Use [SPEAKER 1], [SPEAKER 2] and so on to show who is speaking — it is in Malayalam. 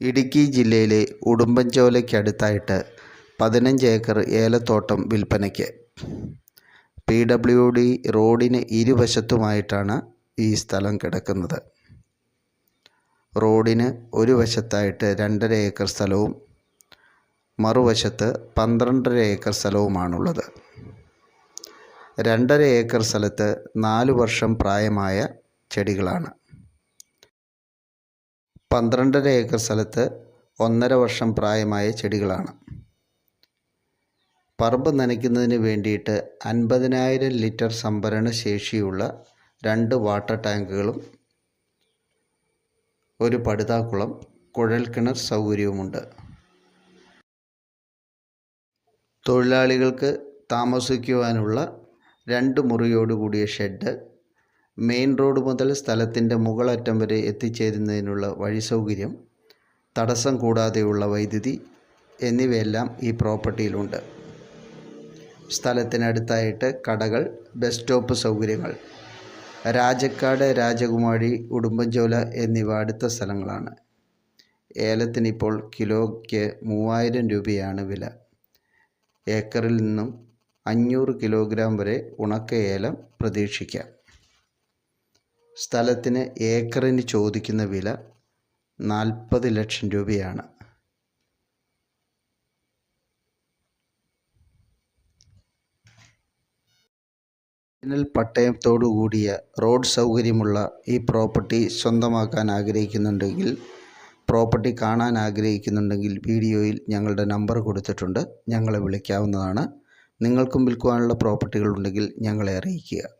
[SPEAKER 1] ഇടുക്കി ജില്ലയിലെ ഉടുമ്പൻചോലയ്ക്കടുത്തായിട്ട് പതിനഞ്ച് ഏക്കർ ഏലത്തോട്ടം വിൽപ്പനയ്ക്ക്. പി ഡബ്ല്യു ഡി റോഡിന് ഇരുവശത്തുമായിട്ടാണ് ഈ സ്ഥലം കിടക്കുന്നത്. റോഡിന് ഒരു വശത്തായിട്ട് രണ്ടര ഏക്കർ സ്ഥലവും മറുവശത്ത് പന്ത്രണ്ടര ഏക്കർ സ്ഥലവുമാണുള്ളത്. രണ്ടര ഏക്കർ സ്ഥലത്ത് നാല് വർഷം പ്രായമായ ചെടികളാണ്. പന്ത്രണ്ടര ഏക്കർ സ്ഥലത്ത് ഒന്നര വർഷം പ്രായമായ ചെടികളാണ്. പറമ്പ് നനയ്ക്കുന്നതിന് വേണ്ടിയിട്ട് അൻപതിനായിരം ലിറ്റർ സംഭരണ ശേഷിയുള്ള രണ്ട് വാട്ടർ ടാങ്കുകളും ഒരു പടുതാക്കുളം കുഴൽക്കിണർ സൗകര്യവുമുണ്ട്. തൊഴിലാളികൾക്ക് താമസിക്കുവാനുള്ള രണ്ട് മുറിയോട് കൂടിയ ഷെഡ് മെയിൻ റോഡ് മുതൽ സ്ഥലത്തിന്റെ മുകളറ്റം വരെ എത്തിച്ചേരുന്നതിനുള്ള വഴി സൗകര്യം തടസ്സം കൂടാതെയുള്ള വൈദ്യുതി എന്നിവയെല്ലാം ഈ പ്രോപ്പർട്ടിയിലുണ്ട്. സ്ഥലത്തിനടുത്തായിട്ട് കടകൾ ബസ് സ്റ്റോപ്പ് സൗകര്യങ്ങൾ രാജക്കാട് രാജകുമാരി ഉടുമ്പൻചോല എന്നിവ അടുത്ത സ്ഥലങ്ങളാണ്. ഏലത്തിനിപ്പോൾ കിലോയ്ക്ക് മൂവായിരം രൂപയാണ് വില. ഏക്കറിൽ നിന്നും അഞ്ഞൂറ് കിലോഗ്രാം വരെ ഉണക്ക ഏലം പ്രതീക്ഷിക്കാം. സ്ഥലത്തിന് ഏക്കറിന് ചോദിക്കുന്ന വില നാൽപ്പത് ലക്ഷം രൂപയാണ്. ഒറിജിനൽ പട്ടയത്തോടുകൂടിയ റോഡ് സൗകര്യമുള്ള ഈ പ്രോപ്പർട്ടി സ്വന്തമാക്കാൻ ആഗ്രഹിക്കുന്നുണ്ടെങ്കിൽ പ്രോപ്പർട്ടി കാണാൻ ആഗ്രഹിക്കുന്നുണ്ടെങ്കിൽ വീഡിയോയിൽ ഞങ്ങളുടെ നമ്പർ കൊടുത്തിട്ടുണ്ട്. ഞങ്ങളെ വിളിക്കാവുന്നതാണ്. നിങ്ങൾക്കും വിൽക്കുവാനുള്ള പ്രോപ്പർട്ടികൾ ഉണ്ടെങ്കിൽ ഞങ്ങളെ അറിയിക്കുക.